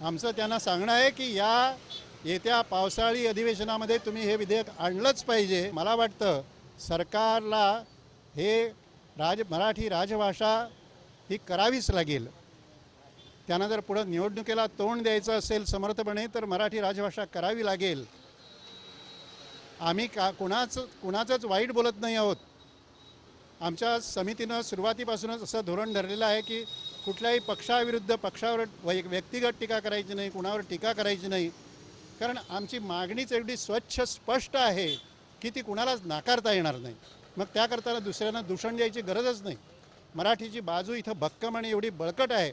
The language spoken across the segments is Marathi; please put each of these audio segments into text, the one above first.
आमचं त्यांना सांगणं आहे की या येत्या पावसाळी अधिवेशनामध्ये तुम्ही हे विधेयक आणलंच पाहिजे. मला वाटतं सरकारला हे राज मराठी राजभाषा ही करावीच लागेल. त्यांना जर पुढं निवडणुकीला तोंड द्यायचं असेल समर्थपणे तर मराठी राजभाषा करावी लागेल. आम्ही का कुणाचं कुणाचंच वाईट बोलत नाही आहोत. आमच्या समितीनं सुरुवातीपासूनच असं धोरण धरलेलं आहे की कुठल्याही पक्षाविरुद्ध पक्षावर वै व्यक्तिगत टीका करायची नाही कुणावर टीका करायची नाही. कारण आमची मागणीच एवढी स्वच्छ स्पष्ट आहे की ती कुणालाच नाकारता येणार नाही. मग त्याकरताना दुसऱ्यांना दूषण द्यायची गरजच नाही. मराठीची बाजू इथं भक्कम आणि एवढी बळकट आहे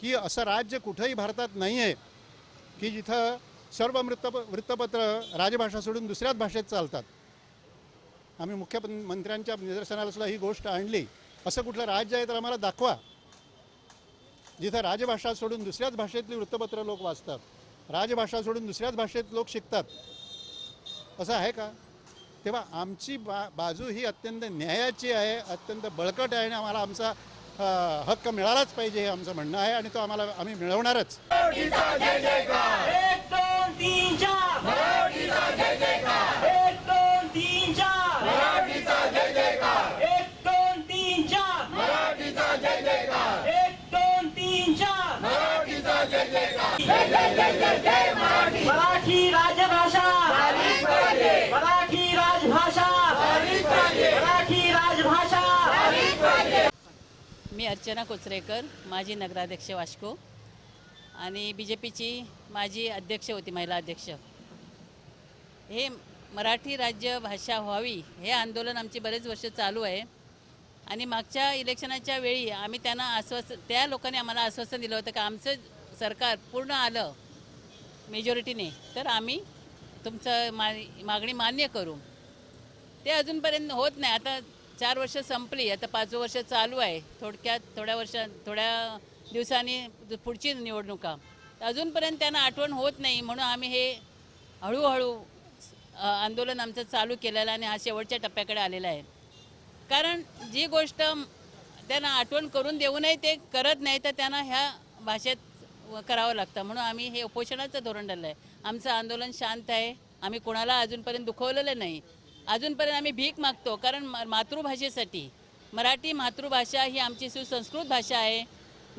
की असं राज्य कुठंही भारतात नाही आहे की जिथं सर्व वृत्त वृत्तपत्र राजभाषा सोडून दुसऱ्याच भाषेत चालतात. आम्ही मुख्यमंत्र्यांच्या निदर्शनाला सुद्धा ही गोष्ट आणली. असं कुठलं राज्य आहे तर आम्हाला दाखवा. जिथं राजभाषा सोडून दुसऱ्याच भाषेतली वृत्तपत्र लोक वाचतात राजभाषा सोडून दुसऱ्याच भाषेत लोक शिकतात. असं आहे का? तेव्हा आमची बा बाजू ही अत्यंत न्यायाची आहे अत्यंत बळकट आहे आणि आम्हाला आमचा हक्क मिळालाच पाहिजे हे आमचं म्हणणं आहे आणि तो आम्हाला आम्ही मिळवणारच. मराठी राजभाषा। मराठी राजभाषा। मराठी राजभाषा। मी अर्चना कोचरेकर माजी नगराध्यक्ष वास्को आणि बी जे पीची माजी अध्यक्ष होती महिला अध्यक्ष. हे मराठी राज्य भाषा व्हावी हे आंदोलन आमची बरेच वर्ष चालू आहे. आणि मागच्या इलेक्शनाच्या वेळी आम्ही त्यांना आश्वासन त्या लोकांनी आम्हाला आश्वासन दिलं होतं की आमचं सरकार पूर्ण आलं मेजॉरिटीने तर आम्ही तुमचं मा मागणी मान्य करू. ते अजूनपर्यंत होत नाही. आता चार वर्ष संपली. आता पाचवं वर्ष चालू आहे. थोडक्यात थोड्या वर्षा थोड्या दिवसांनी पुढची निवडणुका. अजूनपर्यंत त्यांना आठवण होत नाही. म्हणून आम्ही हे हळूहळू आंदोलन आमचं चालू केलेलं आहे आणि हा शेवटच्या टप्प्याकडे आलेला आहे. कारण जी गोष्ट त्यांना आठवण करून देऊनही ते करत नाही तर त्यांना ह्या भाषेत करावं लागतं. म्हणून आम्ही हे उपोषणाचं धोरण धरलं आहे आमचं आंदोलन शांत आहे. आम्ही कोणाला अजूनपर्यंत दुखवलेलं नाही. अजूनपर्यंत आम्ही भीक मागतो कारण म- मातृभाषेसाठी. मराठी मातृभाषा ही आमची सुसंस्कृत भाषा आहे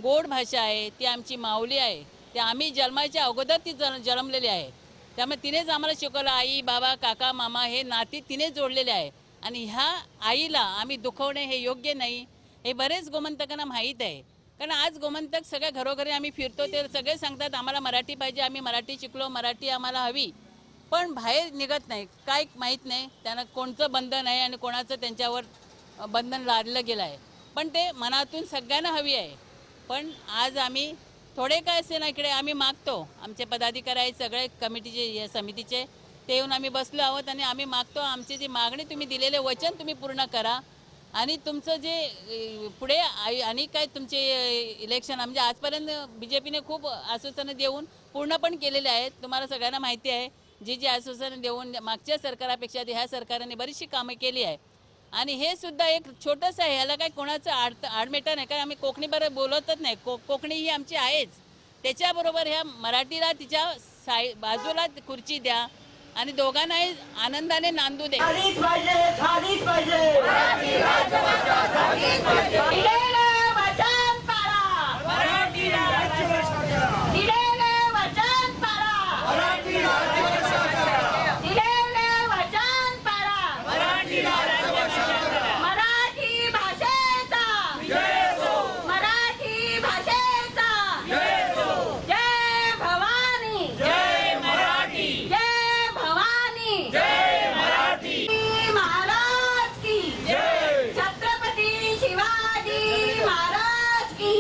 गोड भाषा आहे ती आमची माऊली आहे. ते आम्ही जन्माच्या अगोदर ती जन जन्मलेली आहे. त्यामुळे तिनेच आम्हाला शिकवलं आई बाबा काका मामा हे नाती तिनेच जोडलेले आहे. आणि ह्या आईला आम्ही दुखवणे हे योग्य नाही. हे बरेच गोमंतकांना माहीत आहे. कारण आज गोमंतक सगळ्या घरोघरी आम्ही फिरतो ते सगळे सांगतात आम्हाला मराठी पाहिजे आम्ही मराठी शिकलो मराठी आम्हाला हवी. पण बाहेर निघत नाही काय माहीत नाही त्यांना कोणतं बंधन आहे आणि कोणाचं त्यांच्यावर बंधन लादलं गेलं आहे. पण ते मनातून सगळ्यांना हवी आहे. पण आज आम्ही थोडे काय असे ना इकडे आम्ही मागतो. आमचे पदाधिकारी आहेत सगळे कमिटीचे या समितीचे. ते येऊन आम्ही बसलो आहोत आणि आम्ही मागतो. आमची जी मागणी तुम्ही दिलेले वचन तुम्ही पूर्ण करा. आणि तुमचं जे पुढे आई- आणि काय तुमचे इलेक्शन म्हणजे आजपर्यंत बी जे पीने खूप आश्वासनं देऊन पूर्ण पण केलेले आहेत. तुम्हाला सगळ्यांना माहिती आहे जी जी आश्वासनं देऊन मागच्या सरकारापेक्षा ह्या सरकारने बरीचशी कामं केली आहे. आणि हे सुद्धा एक छोटंसं आहे ह्याला काय कोणाचं आड आडमेटा नाही काय आम्ही कोकणी बरं बोलतच नाही. को कोकणी ही आमची आहेच. त्याच्याबरोबर ह्या मराठीला तिच्या साई बाजूला खुर्ची द्या आणि दोघांनाही आनंदाने नांदू दे झालीच पाहिजे झालीच पाहिजे दिलेलं वचन पाळा दिलेलं वचन पाळा दिलेलं वचन पाळा मराठी भाषेचा मराठी भाषेचा जय भवानी जय मराठी जय भवानी जय मराठी महाराज की जय छत्रपती शिवाजी महाराज की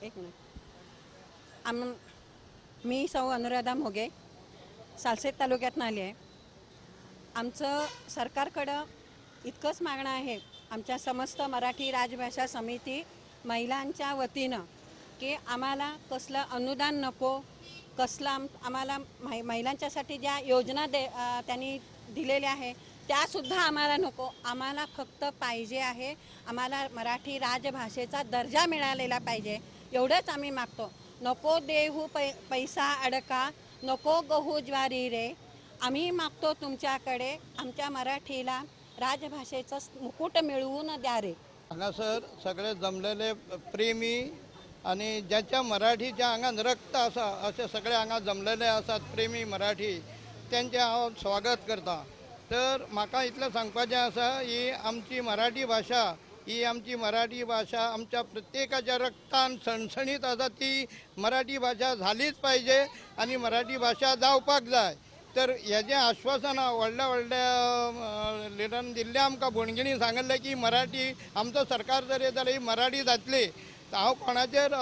एक मिनिट आम मी सौ अनुराधा मोगे सालसेत तालुक्यातनं आली आहे. आमचं सरकारकडं इतकंच मागणं आहे आमच्या समस्त मराठी राजभाषा समिती महिलांच्या वतीनं की आम्हाला कसलं अनुदान नको कसलं आम आम्हाला महि महिलांच्यासाठी ज्या योजना दे त्यांनी दिलेल्या आहे त्यासुद्धा आम्हाला नको. आम्हाला फक्त पाहिजे आहे आम्हाला मराठी राजभाषेचा दर्जा मिळालेला पाहिजे एवढंच आम्ही मागतो. नको देहू पै पैसा अडका नको गहू ज्वारी रे. आम्ही मागतो तुमच्याकडे आमच्या मराठीला राजभाषेचं मुकुट मिळवून द्या रे. हांगासर सगळे जमलेले प्रेमी आणि ज्याच्या मराठीच्या हांगा रक्त आसा असे सगळे हांगा जमलेले आसात प्रेमी मराठी त्यांचे हांव स्वागत करता. तर म्हाका इतलें सांगपाचें आसा ही आमची मराठी भाशा ही आमची मराठी भाशा आमच्या प्रत्येकाच्या रक्तान सणसणीत आसा ती मराठी भाशा झालीच पाहिजे आणि मराठी भाशा जावपाक जाय. तर हेजें आश्वासनां व्हडल्या व्हडल्या लिडरान दिल्लें आमकां भोणगिणी सांगलें की मराठी आमचो सरकार जर येत जाल्यार ही मराठी जातली. हांव कोणाचेर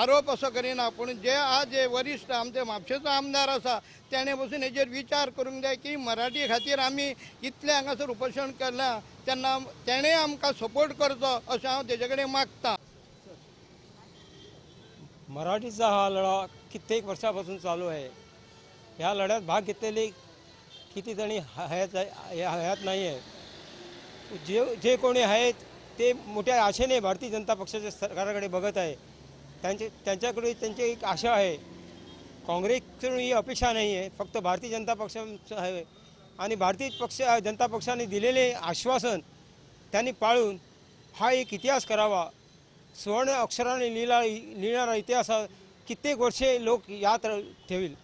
आरोप असो करिना पूण जे आज जे वरिश्ठ आमचे म्हापशेचो आमदार आसा तेणें बसून हेजेर विचार करूंक जाय की मराठी खातीर आमी इतलें हांगासर उपोशण केलां तेन्ना तेणें आमकां सपोर्ट करचो अशें हांव तेजे कडेन मागतां. मराठीचा हा लढा कित्येक वर्षापासून चालू आहे. ह्या लढ्यात भाग घेतलेले किती जणी हयात हयात नाही आहे. जे जे कोणी आहेत ते मोठ्या आशेने भारतीय जनता पक्षाच्या सरकारकडे बघत आहे. त्यांचे त्यांच्याकडे त्यांची एक आशा आहे. काँग्रेसकडून ही अपेक्षा नाही आहे. फक्त भारतीय जनता पक्षाचं आहे. आणि भारतीय पक्ष जनता पक्षाने दिलेले आश्वासन त्यांनी पाळून हा एक इतिहास करावा. सुवर्ण अक्षराने लिहिला लिहिणारा इतिहास कित्येक वर्षे लोक यात ठेवील.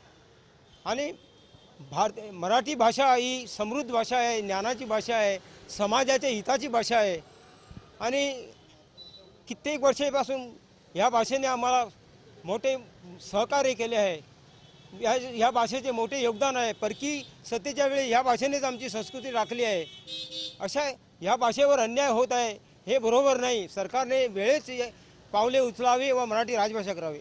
आणि भारत मराठी भाषा ही समृद्ध भाषा आहे ज्ञानाची भाषा आहे समाजाच्या हिताची भाषा आहे. आणि कित्येक वर्षापासून ह्या भाषेने आम्हाला मोठे सहकार्य केले आहे. या ह्या भाषेचे मोठे योगदान आहे. परकी सत्तेच्या वेळी ह्या भाषेनेच आमची संस्कृती राखली आहे. अशा ह्या भाषेवर अन्याय होत आहे हे बरोबर नाही. सरकारने वेळेच पावले उचलावी व मराठी राजभाषा करावी.